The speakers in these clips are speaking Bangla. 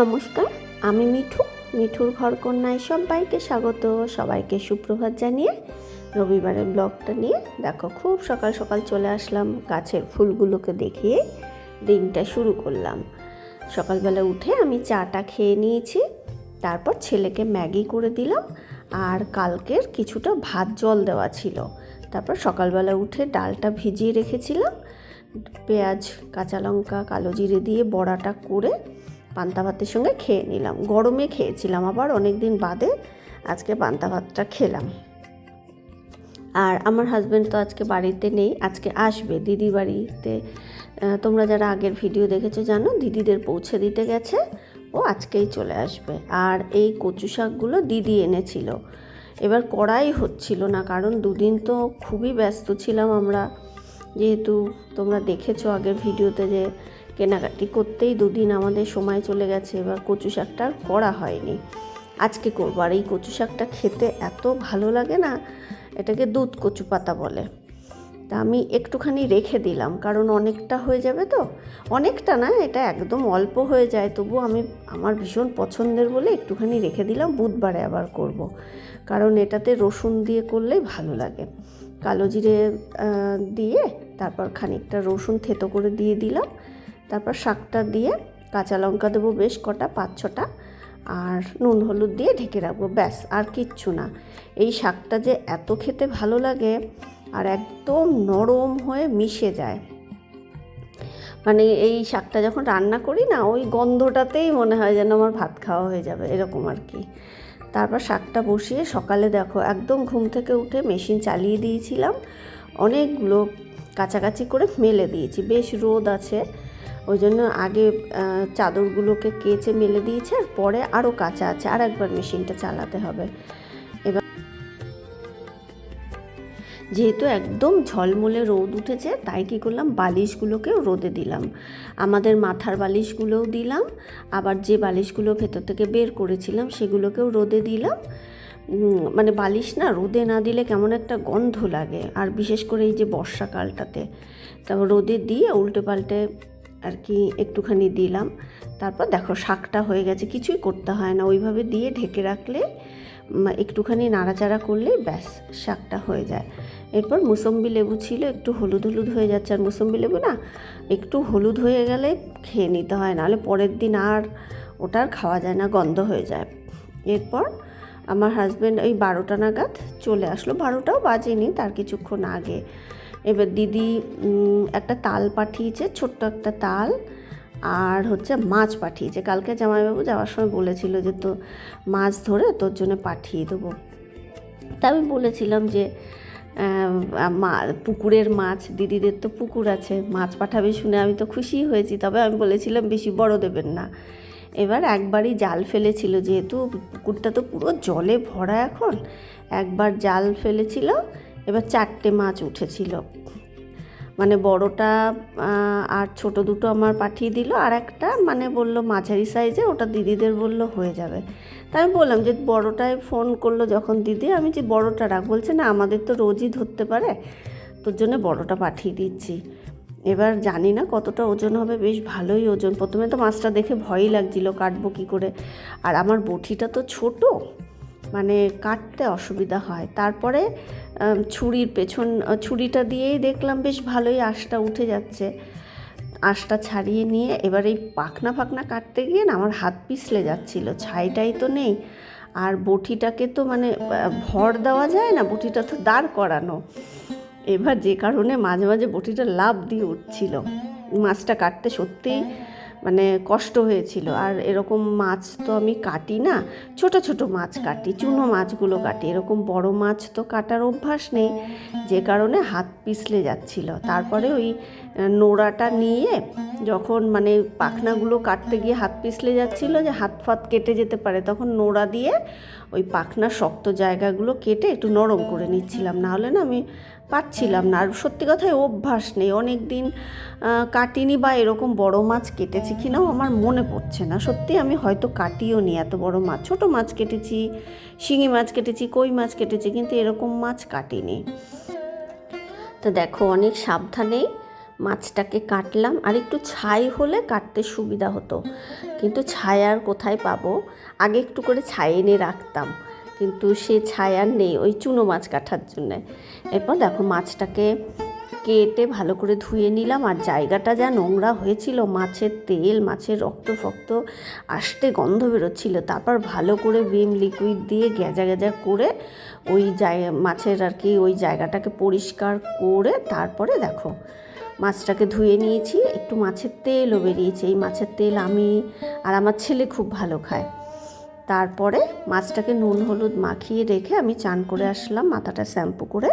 নমস্কার, আমি মিঠু, মিঠুর ঘর কন্যায় সবাইকে স্বাগত। সবাইকে সুপ্রভাত জানিয়ে রবিবারের ব্লগটা নিয়ে দেখো, খুব সকাল সকাল চলে আসলাম গাছের ফুলগুলোকে দেখিয়ে দিনটা শুরু করলাম। সকালবেলা উঠে আমি চাটা খেয়ে নিয়েছি, তারপর ছেলেকে ম্যাগি করে দিলাম আর কালকের কিছুটা ভাত জল দেওয়া ছিল। তারপর সকালবেলা উঠে ডালটা ভিজিয়ে রেখেছিলাম, পেঁয়াজ, কাঁচা লঙ্কা, কালো জিরে দিয়ে বড়াটা করে পান্তা ভাতের সঙ্গে খেয়ে নিলাম। গরমে খেয়েছিলাম আবার অনেক দিন বাদে আজকে পান্তা ভাতটা খেলাম। আর আমার হাজব্যান্ড তো আজকে বাড়িতে নেই, আজকে আসবে দিদি বাড়িতে। তোমরা যারা আগের ভিডিও দেখেছ জানো, দিদিদের পৌঁছে দিতে গেছে। ও আজকেই চলে আসবে। আর এই কচু শাকগুলো দিদি এনেছিল। এবার করাই হচ্ছিল না, কারণ দুদিন তো খুবই ব্যস্ত ছিলাম আমরা। যেহেতু তোমরা দেখেছ আগের ভিডিওতে যে কেনাকাটি করতেই দুদিন আমাদের সময় চলে গেছে, এবার কচু শাকটা আর করা হয়নি। আজকে করব। আর এই কচু শাকটা খেতে এত ভালো লাগে না, এটাকে দুধ কচু পাতা বলে। তা আমি একটুখানি রেখে দিলাম, কারণ অনেকটা হয়ে যাবে তো। অনেকটা না, এটা একদম অল্প হয়ে যায়, তবু আমি, আমার ভীষণ পছন্দের বলে একটুখানি রেখে দিলাম, বুধবারে আবার করব। কারণ এটাতে রসুন দিয়ে করলেই ভালো লাগে। কালো জিরে দিয়ে তারপর খানিকটা রসুন থেতো করে দিয়ে দিলাম তারপর শাকটা দিয়ে কাঁচা লঙ্কা দেবো বেশ কটা, পাঁচ, ছটা। আর নুন, হলুদ দিয়ে ঢেকে রাখব, ব্যাস, আর কিচ্ছু না। এই শাকটা যে এত খেতে ভালো লাগে আর একদম নরম হয়ে মিশে যায়। মানে এই শাকটা যখন রান্না করি না, ওই গন্ধটাতেই মনে হয় যেন আমার ভাত খাওয়া হয়ে যাবে, এরকম আর কি। তারপর শাকটা বসিয়ে সকালে দেখো, একদম ঘুম থেকে উঠে মেশিন চালিয়ে দিয়েছিলাম। অনেকগুলো কাছাকাছি করে মেলে দিয়েছি, বেশ রোদ আছে। ওই জন্য আগে চাদরগুলোকে কেচে মেলে দিয়েছে, আর পরে আরও কাঁচা আছে, আর একবার মেশিনটা চালাতে হবে। এবার যেহেতু একদম ঝলমলে রোদ উঠেছে, তাই কী করলাম, বালিশগুলোকেও রোদে দিলাম। আমাদের মাথার বালিশগুলোও দিলাম, আবার যে বালিশগুলো ভেতর থেকে বের করেছিলাম, সেগুলোকেও রোদে দিলাম। মানে বালিশ না, রোদে না দিলে কেমন একটা গন্ধ লাগে, আর বিশেষ করে এই যে বর্ষাকালটাতে। তারপর রোদে দিয়ে উল্টে পাল্টে আর কি একটুখানি দিলাম। তারপর দেখো শাকটা হয়ে গেছে, কিছুই করতে হয় না। ওইভাবে দিয়ে ঢেকে রাখলে একটুখানি নাড়াচাড়া করলে ব্যাস শাকটা হয়ে যায়। এরপর মুসম্বি লেবু ছিল, একটু হলুদ হলুদ হয়ে যাচ্ছে। আর মুসম্বি লেবু না, একটু হলুদ হয়ে গেলে খেয়ে নিতে হয়, নাহলে পরের দিন আর ওটা আর খাওয়া যায় না, গন্ধ হয়ে যায়। এরপর আমার হাজব্যান্ড ওই বারোটা নাগাদ চলে আসলো। বারোটাও বাজেনি, তার কিছুক্ষণ আগে। এবার দিদি একটা তাল পাঠিয়েছে, ছোট্ট একটা তাল, আর হচ্ছে মাছ পাঠিয়েছে। কালকে জামাইবাবু যাওয়ার সময় বলেছিল যে তো মাছ ধরে তোর জন্য পাঠিয়ে দেবো। তা আমি বলেছিলাম যে মা, পুকুরের মাছ, দিদিদের তো পুকুর আছে, মাছ পাঠাবে শুনে আমি তো খুশি হয়েছি। তবে আমি বলেছিলাম, বেশি বড় দেবেন না। এবার একবারই জাল ফেলেছিল, যেহেতু পুকুরটা তো পুরো জলে ভরা এখন, একবার জাল ফেলেছিল এবার চারটে মাছ উঠেছিল। মানে বড়টা আর ছোট দুটো আমার পাঠিয়ে দিল, আর একটা মানে বলল মাঝারি সাইজে, ওটা দিদিদের বলল হয়ে যাবে। তাই আমি বললাম যে বড়টায় ফোন করল যখন দিদি, আমি যে বড়টা রাখ, বলছে না, আমাদের তো রোজই ধরতে পারে, তোর জন্য বড়টা পাঠিয়ে দিচ্ছি। এবার জানি না কতটা ওজন হবে, বেশ ভালোই ওজন। প্রথমে তো মাছটা দেখে ভয়ই লাগছিল কাটবো কী করে। আর আমার বটিটা তো ছোটো মানে কাটতে অসুবিধা হয়। তারপরে ছুরির পেছন, ছুরিটা দিয়েই দেখলাম বেশ ভালোই আঁশটা উঠে যাচ্ছে। আঁশটা ছাড়িয়ে নিয়ে এবার এই পাখনা ফাকনা কাটতে গিয়ে না আমার হাত পিছলে যাচ্ছিল, ছাইটাই তো নেই। আর বটিটাকে তো মানে ভর দেওয়া যায় না বটিটা তো দাঁড় করানো। এবার যে কারণে মাঝে মাঝে বটিটা লাভ দিয়ে উঠছিল। মাছটা কাটতে সত্যিই মানে কষ্ট হয়েছিল। আর এরকম মাছ তো আমি কাটি না, ছোট ছোট মাছ কাটি, চুনো মাছগুলো কাটি। এরকম বড় মাছ তো কাটার অভ্যাস নেই, যে কারণে হাত পিছলে যাচ্ছিল। তারপরে ওই নোড়াটা নিয়ে যখন মানে পাখনাগুলো কাটতে গিয়ে হাত পিছলে যাচ্ছিল যে হাত ফাত কেটে যেতে পারে, তখন নোড়া দিয়ে ওই পাখনার শক্ত জায়গাগুলো কেটে একটু নরম করে নিচ্ছিলাম। না হলে না আমি পাচ্ছিলাম না। আর সত্যি কথায় অভ্যাস নেই। অনেক দিন কাটিনি বা এরকম বড় মাছ কেটেছি কিনাও আমার মনে পড়ছে না। সত্যি আমি হয়তো কাটিও নি এত বড় মাছ। ছোট মাছ কেটেছি, শিঙি মাছ কেটেছি, কই মাছ কেটেছি, কিন্তু এরকম মাছ কাটিনি। তো দেখো, অনেক সাবধানে মাছটাকে কাটলাম। আর একটু ছাই হলে কাটতে সুবিধা হতো। কিন্তু ছাই আর কোথায় পাবো? আগে একটু করে ছাই এনে রাখতাম। কিন্তু সে ছায়ার নেই ওই চুনো মাছ কাটার জন্যে। এরপর দেখো মাছটাকে কেটে ভালো করে ধুয়ে নিলাম আর জায়গাটা যা নোংরা হয়েছিল, মাছের তেল, মাছের রক্ত ফক্ত আসতে গন্ধ বেরোচ্ছিল। তারপর ভালো করে ভিম লিকুইড দিয়ে গেজা গেজা করে ওই জায়গা মাছের আর কি ওই জায়গাটাকে পরিষ্কার করে তারপরে দেখো মাছটাকে ধুয়ে নিয়েছি। একটু মাছের তেলও বেরিয়েছে। এই মাছের তেল আমি আর আমার ছেলে খুব ভালো খায়। তারপরে মাছটাকে নুন হলুদ মাখিয়ে রেখে আমি চান করে আসলাম, মাথাটা শ্যাম্পু করে।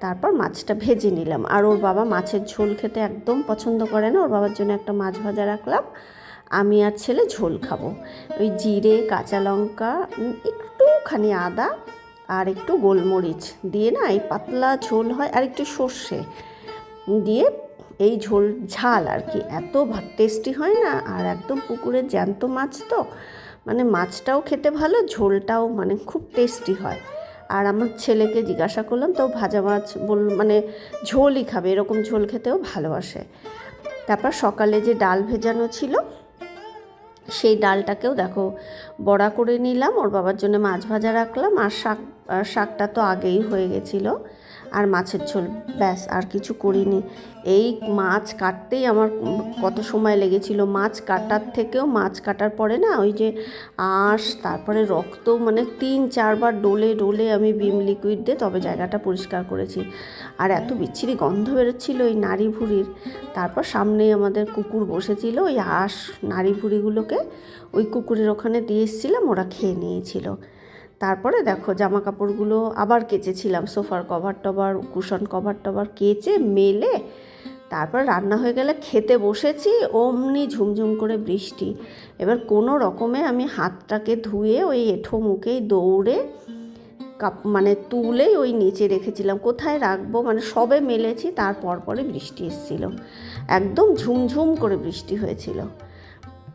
তারপর মাছটা ভেজে নিলাম। আর ওর বাবা মাছের ঝোল খেতে একদম পছন্দ করে না, ওর বাবার জন্য একটা মাছ ভাজা রাখলাম। আমি আর ছেলে ঝোল খাব। ওই জিরে, কাঁচা লঙ্কা একটুখানি আদা আর একটু গোলমরিচ দিয়ে না এই পাতলা ঝোল হয় আর একটু সর্ষে দিয়ে এই ঝোল ঝাল আর কি। এত টেস্টি হয় না আর একদম পুকুরের জ্যান্ত মাছ তো। মানে মাছটাও খেতে ভালো, ঝোলটাও মানে খুব টেস্টি হয়। আর আমার ছেলেকে জিজ্ঞাসা করলাম, তো ভাজা মাছ বল মানে ঝোলই খাবে, এরকম ঝোল খেতেও ভালোবাসে। তারপর সকালে যে ডাল ভেজানো ছিল, সেই ডালটাকেও দেখো বড়া করে নিলাম, ওর বাবার জন্য মাছ ভাজা রাখলাম, আর শাক শাকটা তো আগেই হয়ে গেছিল। আর মাছের ঝোল, ব্যাস, আর কিছু করিনি। এই মাছ কাটতেই আমার কত সময় লেগেছিল। মাছ কাটার থেকেও, মাছ কাটার পরে না, ওই যে আঁশ, তারপরে রক্ত মানে তিন, চারবার ডোলে ডোলে আমি বিম লিকুইড দিয়ে তবে জায়গাটা পরিষ্কার করেছি। আর এত বিচ্ছিরি গন্ধ বেরোচ্ছিল ওই নাড়ি ভুড়ির তারপর সামনেই আমাদের কুকুর বসেছিল, ওই আঁশ নাড়ি ভুড়িগুলোকে ওই কুকুরের ওখানে দিয়ে এসেছিলাম, ওরা খেয়ে নিয়েছিল। তারপরে দেখো জামা কাপড়গুলো আবার কেচেছিলাম, সোফার কভার টভার কুশন কভার টভার কেচে, মেলে তারপর রান্না হয়ে গেলে খেতে বসেছি, অমনি ঝুমঝুম করে বৃষ্টি। এবার কোনো রকমে আমি হাতটাকে ধুয়ে ওই এঁঠো মুখেই দৌড়ে কাপ মানে তুলেই ওই নিচে রেখেছিলাম। কোথায় রাখব? মানে সবে মেলেছি তারপর পরে বৃষ্টি এসেছিল। একদম ঝুমঝুম করে বৃষ্টি হয়েছিল।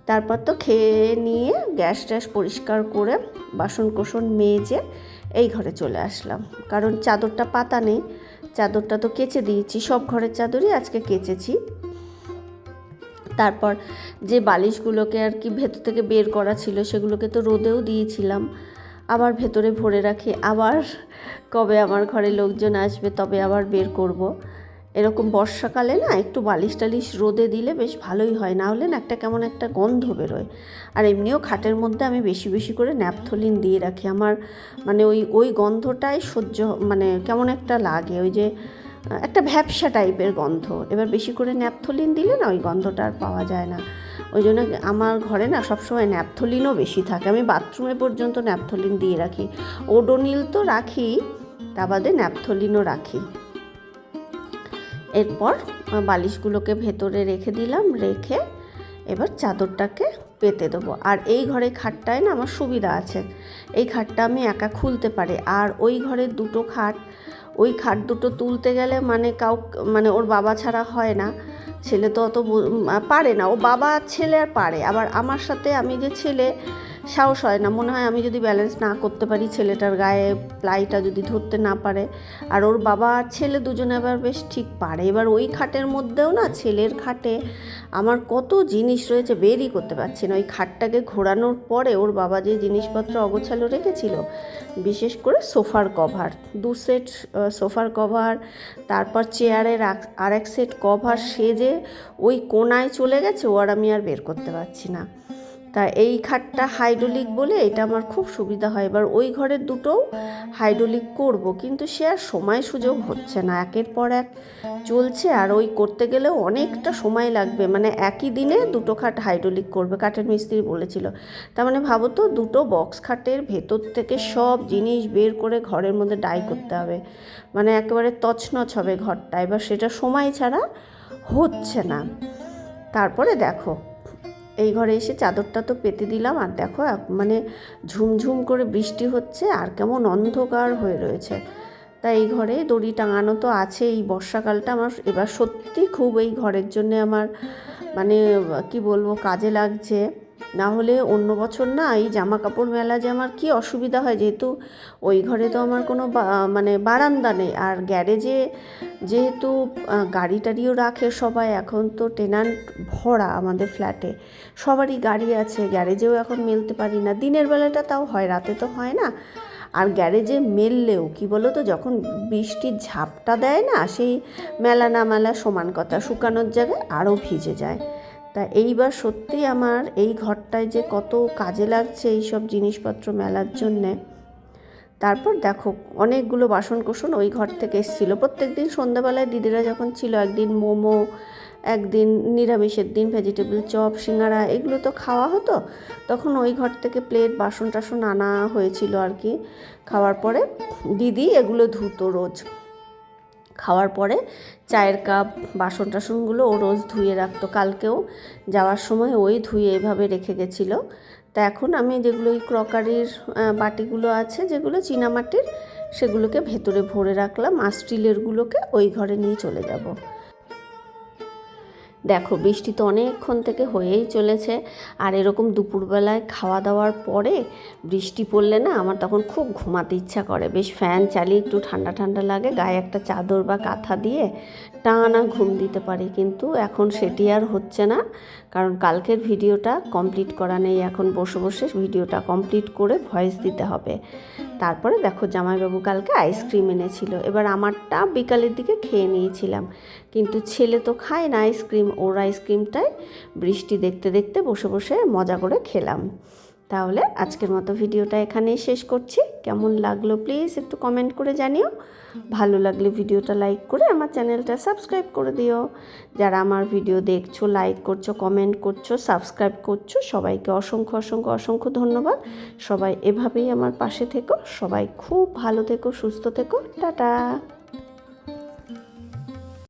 তারপর তো খেয়ে নিয়ে গ্যাস ট্যাস পরিষ্কার করে বাসন কোসন মেজে এই ঘরে চলে আসলাম। কারণ চাদরটা পাতা নেই, চাদরটা তো কেচে দিয়েছি, সব ঘরের চাদরই আজকে কেচেছি। তারপর যে বালিশগুলোকে আর কি ভেতর থেকে বের করা ছিল সেগুলোকে তো রোদেও দিয়েছিলাম। আবার ভেতরে ভরে রাখি, আবার কবে আমার ঘরে লোকজন আসবে তবে আবার বের করব। এরকম বর্ষাকালে না একটু বালিশ টালিশ রোদে দিলে বেশ ভালোই হয়, না হলে না একটা কেমন একটা গন্ধ বেরোয়। আর এমনিও খাটের মধ্যে আমি বেশি বেশি করে ন্যাপথলিন দিয়ে রাখি। আমার মানে ওই ওই গন্ধটাই সহ্য মানে কেমন একটা লাগে। ওই যে, একটা ভ্যাপসা টাইপের গন্ধ। এবার বেশি করে ন্যাপথলিন দিলে না ওই গন্ধটা আর পাওয়া যায় না। ওই জন্য আমার ঘরে না সবসময় ন্যাপথলিনও বেশি থাকে। আমি বাথরুমে পর্যন্ত ন্যাপথলিন দিয়ে রাখি। ওডোনিল তো রাখি, তা বাদে ন্যাপথলিনও রাখি। এরপর বালিশগুলোকে ভেতরে রেখে দিলাম, রেখে এবার চাদরটাকে পেতে দেবো। আর এই ঘরে খাটটায় না আমার সুবিধা আছে। এই খাটটা আমি একা খুলতে পারি। আর ওই ঘরের দুটো খাট, ওই খাট দুটো তুলতে গেলে মানে কাউ মানে ওর বাবা ছাড়া হয় না। ছেলে তো অত পারে না। ও বাবা, ছেলে আর পারে। আবার আমার সাথে আমি যে ছেলে সাহস হয় না। মনে হয় আমি যদি ব্যালেন্স না করতে পারি, ছেলেটার গায়ে প্লাইটা যদি ধরতে না পারে, আর ওর বাবা ছেলে দুজনে আবার বেশ ঠিক পারে। এবার ওই খাটের মধ্যেও না ছেলের খাটে আমার কত জিনিস রয়েছে, বেরই করতে পারছি না। ওই খাটটাকে ঘোরানোর পরে ওর বাবা যে জিনিসপত্র অগোছালো রেখেছিল, বিশেষ করে সোফার কভার, দু সেট সোফার কভার, তারপর চেয়ারের আর এক সেট কভার সেজে ওই কোনায় চলে গেছে, ও আর আমি আর বের করতে পারছি না। তা এই খাটটা হাইড্রোলিক বলে এটা আমার খুব সুবিধা হয়। এবার ওই ঘরের দুটোও হাইড্রোলিক করব, কিন্তু সে আর সময় সুযোগ হচ্ছে না। একের পর এক চলছে আর ওই করতে গেলেও অনেকটা সময় লাগবে। মানে একই দিনে দুটো খাট হাইড্রোলিক করবে, কাঠের মিস্ত্রি বলেছিল। তার মানে ভাবো তো, দুটো বক্স খাটের ভেতর থেকে সব জিনিস বের করে ঘরের মধ্যে ডাই করতে হবে। মানে একেবারে তছনছ হবে ঘরটা। এবার সেটা সময় ছাড়া হচ্ছে না। তারপরে দেখো। এই ঘরে এসে চাদরটা তো পেতে দিলাম আর দেখো মানে ঝুমঝুম করে বৃষ্টি হচ্ছে আর কেমন অন্ধকার হয়ে রয়েছে। তা এই ঘরে দড়ি টাঙানো তো আছে এই বর্ষাকালটা আমার এবার সত্যি খুব এই ঘরের জন্যে আমার মানে কি বলব, কাজে লাগছে। না হলে অন্য বছর না এই জামা কাপড় মেলা যে আমার কি অসুবিধা হয়, যেহেতু ওই ঘরে তো আমার কোনো মানে বারান্দা নেই। আর গ্যারেজে যেহেতু গাড়ি টাড়িও রাখে সবাই, এখন তো টেনান্ট ভরা আমাদের ফ্ল্যাটে। সবারই গাড়ি আছে, গ্যারেজেও এখন মেলতে পারি না। দিনের বেলাটা তাও হয়, রাতে তো হয় না। আর গ্যারেজে মেললেও, কি বলো তো যখন বৃষ্টির ঝাপটা দেয় না, সেই মেলা না মেলা সমান কথা, শুকানোর জায়গায় আরও ভিজে যায়। তা এইবার সত্যি আমার এই ঘরটায় যে কত কাজে লাগছে এই সব জিনিসপত্র মেলার জন্যে। তারপর দেখো, অনেকগুলো বাসন কোসন ওই ঘর থেকে এসেছিল। প্রত্যেক দিন সন্ধ্যাবেলায় দিদিরা যখন ছিল, একদিন মোমো, একদিন নিরামিষের দিন ভেজিটেবল চপ, সিঙ্গারা, এগুলো তো খাওয়া হতো। তখন ওই ঘর থেকে প্লেট বাসন টাসন আনা হয়েছিল আর কি। খাওয়ার পরে দিদি এগুলো ধুতো রোজ। খাওয়ার পরে চায়ের কাপ, বাসন টাসনগুলো ও রোজ ধুয়ে রাখতো কালকেও। যাওয়ার সময় ওই ধুয়ে এভাবে রেখে গেছিল। তা এখন আমি যেগুলো এই ক্রকারির বাটিগুলো আছে, যেগুলো চীনামাটির, সেগুলোকে ভেতরে ভরে রাখলাম আর স্টিলেরগুলোকে ওই ঘরে নিয়ে চলে যাব। দেখো, বৃষ্টি তো অনেকক্ষণ থেকে হয়েই চলেছে। আর এরকম দুপুরবেলায় খাওয়া দাওয়ার পরে বৃষ্টি পড়লে না আমার তখন খুব ঘুমাতে ইচ্ছা করে। বেশ ফ্যান চালিয়ে একটু ঠান্ডা ঠান্ডা লাগে, গায়ে একটা চাদর বা কাঁথা দিয়ে টানা ঘুম দিতে পারি। কিন্তু এখন সেটি আর হচ্ছে না, কারণ কালকের ভিডিওটা কমপ্লিট করা নেই। এখন বসে বসে ভিডিওটা কমপ্লিট করে ভয়েস দিতে হবে। তারপরে দেখো, জামাইবাবু কালকে আইসক্রিম এনেছিল। এবার আমারটা বিকালের দিকে খেয়ে নিয়েছিলাম। কিন্তু ছেলে তো খায় না আইসক্রিম, ওর আইসক্রিমটাই বৃষ্টি দেখতে দেখতে বসে বসে মজা করে খেলাম। তাহলে আজকের মতো ভিডিওটা এখানেই শেষ করছি। কেমন লাগল প্লিজ একটু কমেন্ট করে জানিও। ভালো লাগলে ভিডিওটা লাইক করে আমার চ্যানেলটা সাবস্ক্রাইব করে দিও। যারা আমার ভিডিও দেখছ, লাইক করছ, কমেন্ট করছ, সাবস্ক্রাইব করছ, সবাইকে অসংখ্য অসংখ্য অসংখ্য ধন্যবাদ। সবাই এভাবেই আমার পাশে থেকো। সবাই খুব ভালো থেকো, সুস্থ থেকো। টাটা।